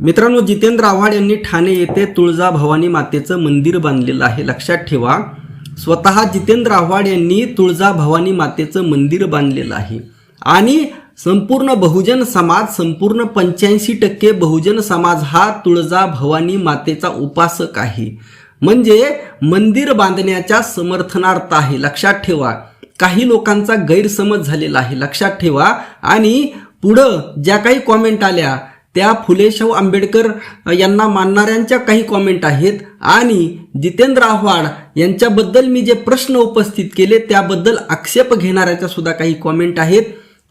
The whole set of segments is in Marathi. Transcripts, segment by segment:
मित्रांनो जितेंद्र आव्हाड यांनी ठाणे येथे तुळजा भवानी मातेचं मंदिर बांधलेलं आहे. लक्षात ठेवा स्वतः जितेंद्र आव्हाड यांनी तुळजा भवानी मातेचं मंदिर बांधलेलं आहे. आणि संपूर्ण बहुजन समाज संपूर्ण पंच्याऐंशी टक्के बहुजन समाज हा तुळजा भवानी मातेचा उपासक आहे. म्हणजे मंदिर बांधण्याच्या समर्थनार्थ आहे. लक्षात ठेवा काही लोकांचा गैरसमज झालेला आहे. लक्षात ठेवा. आणि पुढं ज्या काही कॉमेंट आल्या त्या फुले शाहू आंबेडकर यांना मानणाऱ्यांच्या काही कॉमेंट आहेत. आणि जितेंद्र आव्हाड यांच्याबद्दल मी जे प्रश्न उपस्थित केले त्याबद्दल आक्षेप घेणाऱ्याच्या सुद्धा काही कॉमेंट आहेत.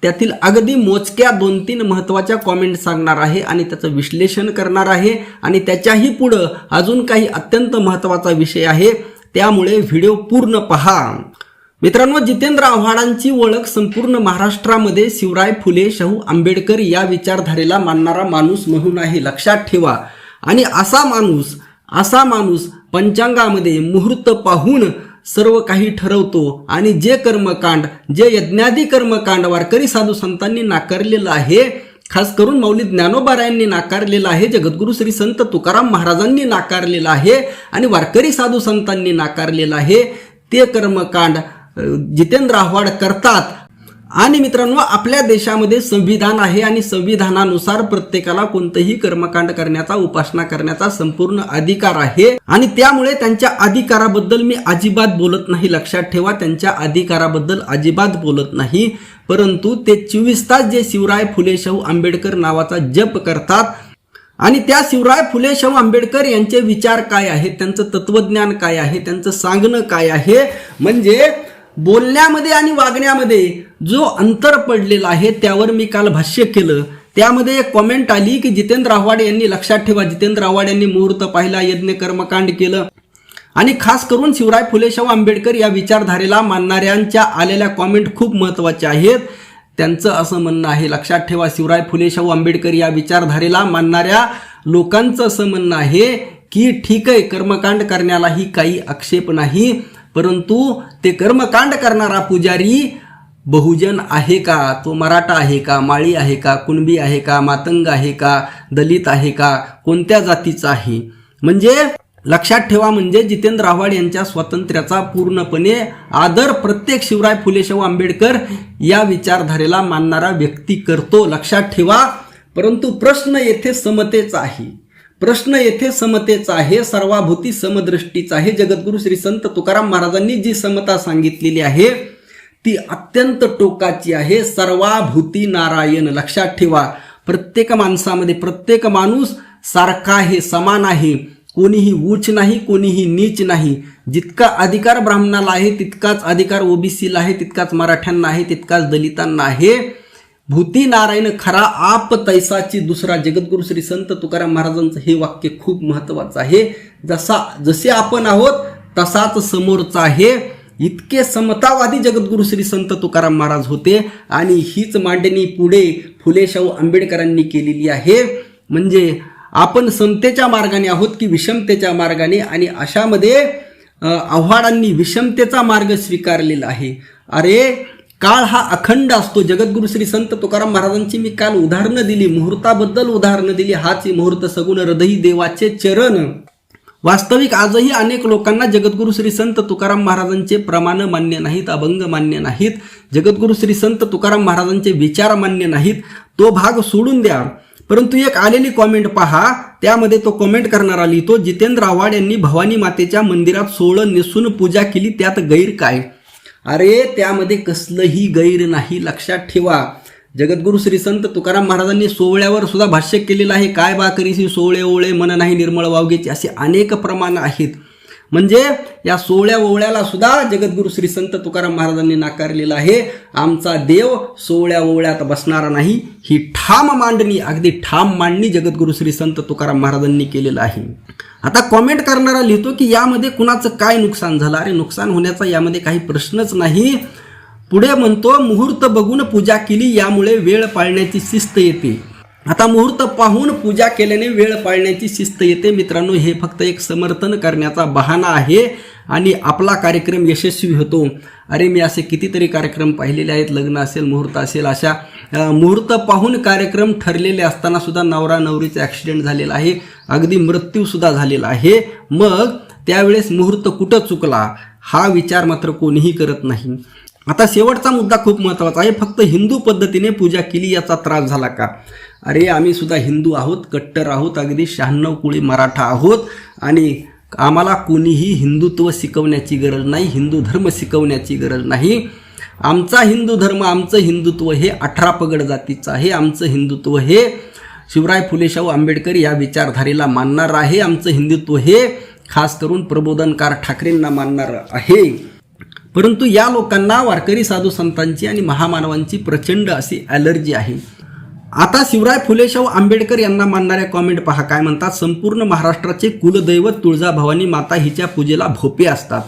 त्यातील अगदी मोजक्या दोन तीन महत्त्वाच्या कॉमेंट सांगणार आहे आणि त्याचं विश्लेषण करणार आहे. आणि त्याच्याही पुढं अजून काही अत्यंत महत्त्वाचा विषय आहे. त्यामुळे व्हिडिओ पूर्ण पहा. मित्रांनो जितेंद्र आव्हाडांची ओळख संपूर्ण महाराष्ट्रामध्ये शिवराय फुले शाहू आंबेडकर या विचारधारेला मानणारा माणूस म्हणून आहे. लक्षात ठेवा. आणि असा माणूस असा माणूस पंचांगामध्ये मुहूर्त पाहून सर्व काही ठरवतो आणि जे कर्मकांड जे यज्ञादी कर्मकांड वारकरी साधू संतांनी नाकारलेलं आहे खास करून मौलिक ज्ञानोबारायांनी नाकारलेलं आहे जगद्गुरु श्री संत तुकाराम महाराजांनी नाकारलेलं आहे आणि वारकरी साधू संतांनी नाकारलेलं आहे ते कर्मकांड जितेंद्र आव्हाड करतात. आणि मित्रांनो आपल्या देशामध्ये संविधान आहे आणि संविधानानुसार प्रत्येकाला कोणतंही कर्मकांड करण्याचा उपासना करण्याचा संपूर्ण अधिकार आहे. आणि त्यामुळे त्यांच्या अधिकाराबद्दल मी अजिबात बोलत नाही. लक्षात ठेवा त्यांच्या अधिकाराबद्दल अजिबात बोलत नाही. परंतु ते चोवीस तास जे शिवराय फुले शाहू आंबेडकर नावाचा जप करतात. आणि त्या शिवराय फुले शाहू आंबेडकर यांचे विचार काय आहेत? त्यांचं तत्वज्ञान काय आहे? त्यांचं सांगणं काय आहे? म्हणजे बोलण्यामध्ये आणि वागण्यामध्ये जो अंतर पडलेला आहे त्यावर मी काल भाष्य केलं. त्यामध्ये एक कॉमेंट आली की जितेंद्र आव्हाड यांनी लक्षात ठेवा जितेंद्र आव्हाड यांनी मुहूर्त पाहिला यज्ञ कर्मकांड केलं. आणि खास करून शिवराय फुले शाहू आंबेडकर या विचारधारेला मानणाऱ्यांच्या आलेल्या कॉमेंट खूप महत्त्वाच्या आहेत. त्यांचं असं म्हणणं आहे लक्षात ठेवा शिवराय फुले शाहू आंबेडकर या विचारधारेला मानणाऱ्या लोकांचं असं म्हणणं आहे की ठीक आहे कर्मकांड करण्यालाही काही आक्षेप नाही परंतु ते कर्मकांड करणारा पुजारी बहुजन आहे का? तो मराठा आहे का? माळी आहे का? कुणबी आहे का? मातंग आहे का? दलित आहे का? कोणत्या जातीचा आहे? म्हणजे लक्षात ठेवा म्हणजे जितेंद्र आव्हाड यांच्या स्वातंत्र्याचा पूर्णपणे आदर प्रत्येक शिवराय फुलेशाहू आंबेडकर या विचारधारेला मानणारा व्यक्ती करतो. लक्षात ठेवा. परंतु प्रश्न येथे समतेचा आहे. प्रश्न येथे समतेचा आहे सर्वाभूती समदृष्टीचा आहे. जगद्गुरू श्री संत तुकाराम महाराजांनी जी समता सांगितलेली आहे ती अत्यंत टोकाची आहे. सर्वाभूती नारायण लक्षात ठेवा. प्रत्येक माणसामध्ये प्रत्येक माणूस सारखा आहे समान आहे. कोणीही उच्च नाही कोणीही नीच नाही. जितका अधिकार ब्राह्मणाला आहे तितकाच अधिकार ओबीसीला आहे तितकाच मराठ्यांना आहे तितकाच दलितांना आहे. भूती नारायण खरा आप तैसाची दुसरा जगद्गुरु श्री संत तुकाराम महाराजांचं हे वाक्य खूप महत्वाचं आहे. जसा जसे आपण आहोत तसाच समोरचा आहे. इतके समतावादी जगद्गुरु श्री संत तुकाराम महाराज होते आणि हीच मांडणी पुढे फुले शाहू आंबेडकरांनी केलेली आहे. म्हणजे आपण समतेच्या मार्गाने आहोत की विषमतेच्या मार्गाने आणि अशामध्ये आव्हाडांनी विषमतेचा मार्ग स्वीकारलेला आहे. अरे काळ हा अखंड असतो. जगद्गुरु श्री संत तुकाराम महाराजांची मी काल उदाहरणं दिली. मुहूर्ताबद्दल उदाहरणं दिली. हाच मुहूर्त सगुण हृदयी देवाचे चरण. वास्तविक आजही अनेक लोकांना जगद्गुरु श्री संत तुकाराम महाराजांचे प्रमाण मान्य नाहीत अभंग मान्य नाहीत. जगद्गुरु श्री संत तुकाराम महाराजांचे विचार मान्य नाहीत. तो भाग सोडून द्या. परंतु एक आलेली कॉमेंट पहा. त्यामध्ये तो कॉमेंट करणारा लिहितो जितेंद्र आव्हाड यांनी भवानी मातेच्या मंदिरात सोळं नेसून पूजा केली. त्यात गैर काय? अरे त्यामध्ये कसलंही गैर नाही. लक्षात ठेवा. जगद्गुरू श्री संत तुकाराम महाराजांनी सोवळ्यावर सुद्धा भाष्य केलेलं आहे. काय बा करीसी सोवळे ओळे मन नाही निर्मळ वावगेचे? असे अनेक प्रमाण आहेत. म्हणजे या सोहळ्या ओवळ्याला सुद्धा जगद्गुरू श्री संत तुकाराम महाराजांनी नाकारलेला आहे. आमचा देव सोहळ्या ओवळ्यात बसणारा नाही ही ठाम मांडणी अगदी ठाम मांडणी जगद्गुरू श्री संत तुकाराम महाराजांनी केलेलं आहे. आता कॉमेंट करणारा लिहितो की यामध्ये कुणाचं काय नुकसान झालं? अरे नुकसान होण्याचा यामध्ये काही प्रश्नच नाही. पुढे म्हणतो मुहूर्त बघून पूजा केली यामुळे वेळ पाळण्याची शिस्त येते. आता मुहूर्त पाहून पूजा केल्याने वेळ पाळण्याची शिस्त येते. मित्रांनो हे फक्त एक समर्थन करण्याचा बहाणा आहे आणि आपला कार्यक्रम यशस्वी होतो. अरे मी असे कितीतरी कार्यक्रम पाहिलेले आहेत. लग्न असेल मुहूर्त असेल अशा मुहूर्त पाहून कार्यक्रम ठरलेले असताना सुद्धा नवरा नवरीचा ॲक्सिडेंट झालेला आहे. अगदी मृत्यूसुद्धा झालेला आहे. मग त्यावेळेस मुहूर्त कुठं चुकला? हा विचार मात्र कोणीही करत नाही. आता शेवटचा मुद्दा खूप महत्त्वाचा आहे. फक्त हिंदू पद्धतीने पूजा केली याचा त्रास झाला का? अरे आम्ही सुद्धा हिंदू आहोत कट्टर आहोत अगदी शहाण्णव कुळी मराठा आहोत आणि आम्हाला कोणीही हिंदुत्व शिकवण्याची गरज नाही हिंदू धर्म शिकवण्याची गरज नाही. आमचा हिंदू धर्म आमचं हिंदुत्व हे अठरा पगड जातीचं आहे. आमचं हिंदुत्व हे शिवराय फुले शाहू आंबेडकर या विचारधारेला मानणार आहे. आमचं हिंदुत्व हे खास करून प्रबोधनकार ठाकरेंना मानणार आहे. परंतु या लोकांना वारकरी साधू संतांची आणि महामानवांची प्रचंड अशी ॲलर्जी आहे. आता शिवराय फुले शाहू आंबेडकर यांना मानणाऱ्या कॉमेंट पहा. काय म्हणतात? संपूर्ण महाराष्ट्राचे कुलदैवत तुळजाभवानी माता हिच्या पूजेला भोपे असतात.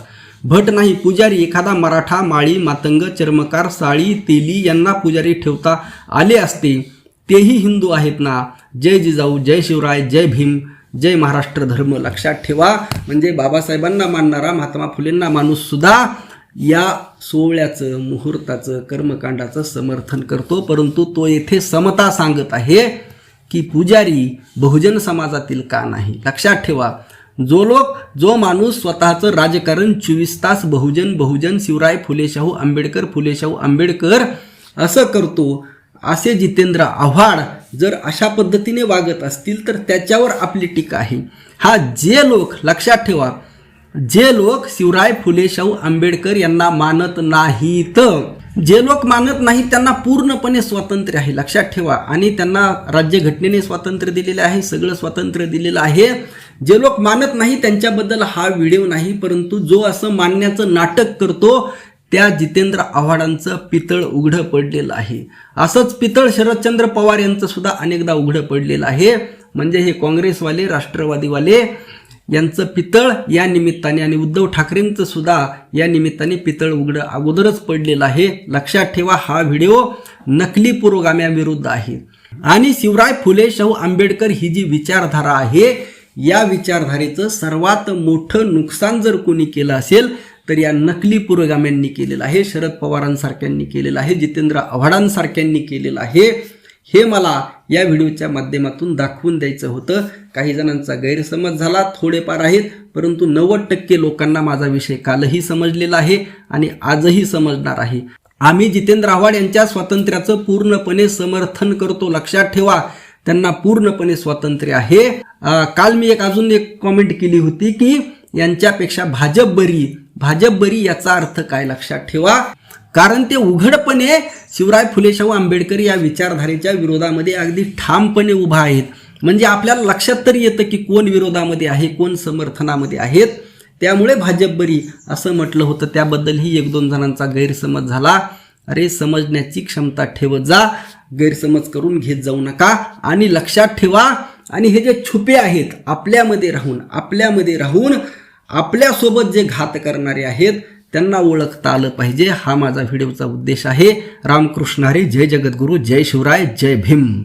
भट नाही पुजारी एखादा मराठा माळी मातंग चर्मकार साळी तेली यांना पुजारी ठेवता आले असते. तेही हिंदू आहेत ना? जय जिजाऊ जय शिवराय जय भीम जय महाराष्ट्र धर्म. लक्षात ठेवा. म्हणजे बाबासाहेबांना मानणारा महात्मा फुलेंना माणूससुद्धा या सोहळ्याचं मुहूर्ताचं कर्मकांडाचं समर्थन करतो परंतु तो येथे समता सांगत आहे की पुजारी बहुजन समाजातील का नाही? लक्षात ठेवा जो लोक जो माणूस स्वतःचं राजकारण चोवीस तास बहुजन बहुजन शिवराय फुलेशाहू आंबेडकर फुलेशाहू आंबेडकर असं करतो असे जितेंद्र आव्हाड जर अशा पद्धतीने वागत असतील तर त्याच्यावर आपली टीका आहे. हा जे लोक लक्षात ठेवा जे लोक शिवराय फुले शाहू आंबेडकर यांना मानत नाहीत. जे लोक मानत नाही त्यांना पूर्णपणे स्वातंत्र्य आहे. लक्षात ठेवा. आणि त्यांना राज्यघटनेने स्वातंत्र्य दिलेले आहे सगळं स्वातंत्र्य दिलेलं आहे. जे लोक मानत नाही त्यांच्याबद्दल हा व्हिडिओ नाही परंतु जो असं मानण्याचं नाटक करतो त्या जितेंद्र आव्हाडांचं पितळ उघडं पडलेलं आहे. असंच पितळ शरदचंद्र पवार यांचं सुद्धा अनेकदा उघडं पडलेलं आहे. म्हणजे हे काँग्रेसवाले राष्ट्रवादीवाले यांचं पितळ या निमित्ताने आणि उद्धव ठाकरेंचं सुद्धा या निमित्ताने पितळ उघडं अगोदरच पडलेलं आहे. लक्षात ठेवा हा व्हिडिओ नकली पुरोगाम्याविरुद्ध आहे. आणि शिवराय फुले शाहू आंबेडकर ही जी विचारधारा आहे या विचारधारेचं सर्वात मोठं नुकसान जर कोणी केलं असेल तर या नकली पुरोगाम्यांनी केलेलं आहे. शरद पवारांसारख्यांनी केलेलं आहे जितेंद्र आव्हाडांसारख्यांनी केलेलं आहे. हे मला या व्हिडिओच्या माध्यमातून दाखवून द्यायचं होतं. काही जणांचा गैरसमज झाला थोडेफार आहेत परंतु नव्वद टक्के लोकांना माझा विषय कालही समजलेला आहे आणि आजही समजणार आहे. आम्ही जितेंद्र आव्हाड यांच्या स्वातंत्र्याचं पूर्णपणे समर्थन करतो. लक्षात ठेवा त्यांना पूर्णपणे स्वातंत्र्य आहे. काल मी एक अजून एक कॉमेंट केली होती की यांच्यापेक्षा भाजप बरी भाजप बरी याचा अर्थ काय? लक्षात ठेवा. कारण ते उघडपणे शिवराय फुले शाहू आंबेडकर या विचारधारेच्या विरोधामध्ये अगदी ठामपणे उभा आहेत. म्हणजे आपल्याला लक्षात तरी येतं की कोण विरोधामध्ये आहे कोण समर्थनामध्ये आहेत. त्यामुळे भाजप बरी असं म्हटलं होतं. त्याबद्दलही एक दोन जणांचा गैरसमज झाला. अरे समजण्याची क्षमता ठेवत जा. गैरसमज करून घेत जाऊ नका. आणि लक्षात ठेवा. आणि हे जे छुपे आहेत आपल्यामध्ये राहून आपल्यामध्ये राहून आपल्यासोबत जे घात करणारे आहेत त्यांना ओळखता आलं पाहिजे. हा माझा व्हिडिओचा उद्देश आहे. रामकृष्ण हरी जय जगद्गुरू जय शिवराय जय भीम.